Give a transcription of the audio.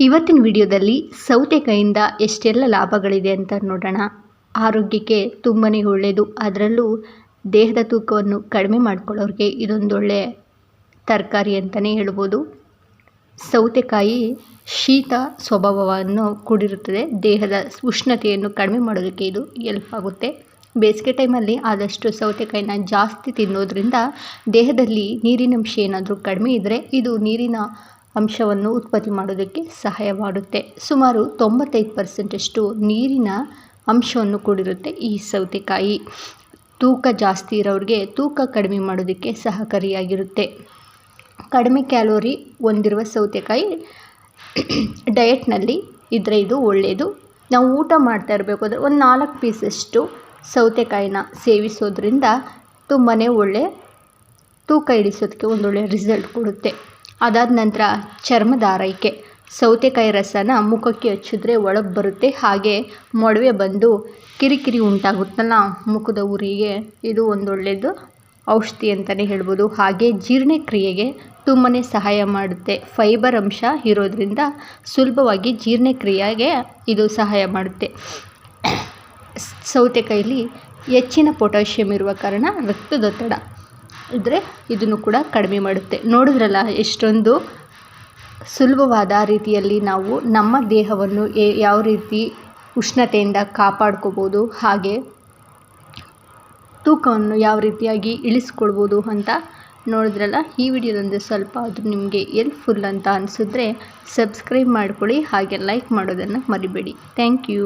ಇವತ್ತಿನ ವಿಡಿಯೋದಲ್ಲಿ ಸೌತೆಕಾಯಿಂದ ಎಷ್ಟೆಲ್ಲ ಲಾಭಗಳಿದೆ ಅಂತ ನೋಡೋಣ. ಆರೋಗ್ಯಕ್ಕೆ ತುಂಬಾ ಒಳ್ಳೆಯದು ಅದರಲ್ಲೂ ದೇಹದ ತೂಕವನ್ನು ಕಡಿಮೆ ಮಾಡ್ಕೊಳ್ಳೋರಿಗೆ ಇದೊಂದೊಳ್ಳೆ ತರಕಾರಿ ಅಂತಲೇ ಹೇಳ್ಬೋದು. ಸೌತೆಕಾಯಿ ಶೀತ ಸ್ವಭಾವವನ್ನು ಕೂಡಿರುತ್ತದೆ. ದೇಹದ ಉಷ್ಣತೆಯನ್ನು ಕಡಿಮೆ ಮಾಡೋದಕ್ಕೆ ಇದು ಎಲ್ಪ್ ಆಗುತ್ತೆ. ಬೇಸಿಗೆ ಟೈಮಲ್ಲಿ ಆದಷ್ಟು ಸೌತೆಕಾಯಿನ ಜಾಸ್ತಿ ತಿನ್ನೋದ್ರಿಂದ ದೇಹದಲ್ಲಿ ನೀರಿನಂಶ ಏನಾದರೂ ಕಡಿಮೆ ಇದ್ದರೆ ಇದು ನೀರಿನ ಅಂಶವನ್ನು ಉತ್ಪತ್ತಿ ಮಾಡೋದಕ್ಕೆ ಸಹಾಯ ಮಾಡುತ್ತೆ ಸುಮಾರು ತೊಂಬತ್ತೈದು ಪರ್ಸೆಂಟಷ್ಟು ನೀರಿನ ಅಂಶವನ್ನು ಕೂಡಿರುತ್ತೆ ಈ ಸೌತೆಕಾಯಿ. ತೂಕ ಜಾಸ್ತಿ ಇರೋರಿಗೆ ತೂಕ ಕಡಿಮೆ ಮಾಡೋದಕ್ಕೆ ಸಹಕಾರಿಯಾಗಿರುತ್ತೆ. ಕಡಿಮೆ ಕ್ಯಾಲೋರಿ ಹೊಂದಿರುವ ಸೌತೆಕಾಯಿ ಡಯೆಟ್ನಲ್ಲಿ ಇದ್ದರೆ ಇದು ಒಳ್ಳೆಯದು ನಾವು ಊಟ ಮಾಡ್ತಾ ಇರಬೇಕು ಅಂದರೆ ಒಂದು ನಾಲ್ಕು ಪೀಸಷ್ಟು ಸೌತೆಕಾಯಿನ ಸೇವಿಸೋದ್ರಿಂದ ತುಂಬಾ ಒಳ್ಳೆ ತೂಕ ಇಳಿಸೋದಕ್ಕೆ ಒಂದೊಳ್ಳೆ ರಿಸಲ್ಟ್ ಕೊಡುತ್ತೆ. ಅದಾದ ನಂತರ ಚರ್ಮದ ಆರೈಕೆ. ಸೌತೆಕಾಯಿ ರಸನ ಮುಖಕ್ಕೆ ಹಚ್ಚಿದ್ರೆ ಒಳಗೆ ಬರುತ್ತೆ. ಹಾಗೆ ಮೊಡವೆ ಬಂದು ಕಿರಿಕಿರಿ ಉಂಟಾಗುತ್ತಲ್ಲ, ಮುಖದ ಉರಿಗೆ ಇದು ಒಂದೊಳ್ಳೆಯದು ಔಷಧಿ ಅಂತಲೇ ಹೇಳ್ಬೋದು. ಹಾಗೆ ಜೀರ್ಣಕ್ರಿಯೆಗೆ ತುಂಬಾ ಸಹಾಯ ಮಾಡುತ್ತೆ. ಫೈಬರ್ ಅಂಶ ಇರೋದ್ರಿಂದ ಸುಲಭವಾಗಿ ಜೀರ್ಣಕ್ರಿಯೆಗೆ ಇದು ಸಹಾಯ ಮಾಡುತ್ತೆ. ಸೌತೆಕಾಯಲ್ಲಿ ಹೆಚ್ಚಿನ ಪೊಟ್ಯಾಷಿಯಮ್ ಇರುವ ಕಾರಣ ರಕ್ತದೊತ್ತಡ ಇದ್ದರೆ ಇದನ್ನು ಕೂಡ ಕಡಿಮೆ ಮಾಡುತ್ತೆ. ನೋಡಿದ್ರಲ್ಲ, ಎಷ್ಟೊಂದು ಸುಲಭವಾದ ರೀತಿಯಲ್ಲಿ ನಾವು ನಮ್ಮ ದೇಹವನ್ನು ಯಾವ ರೀತಿ ಉಷ್ಣತೆಯಿಂದ ಕಾಪಾಡ್ಕೋಬೋದು, ಹಾಗೆ ತೂಕವನ್ನು ಯಾವ ರೀತಿಯಾಗಿ ಇಳಿಸ್ಕೊಳ್ಬೋದು ಅಂತ ನೋಡಿದ್ರಲ್ಲ, ಈ ವಿಡಿಯೋದೊಂದು ಸ್ವಲ್ಪ ಅದು ನಿಮಗೆ ಎಲ್ಪ್ಫುಲ್ ಅಂತ ಅನಿಸಿದ್ರೆ ಸಬ್ಸ್ಕ್ರೈಬ್ ಮಾಡ್ಕೊಳ್ಳಿ, ಹಾಗೆ ಲೈಕ್ ಮಾಡೋದನ್ನು ಮರಿಬೇಡಿ. Thank you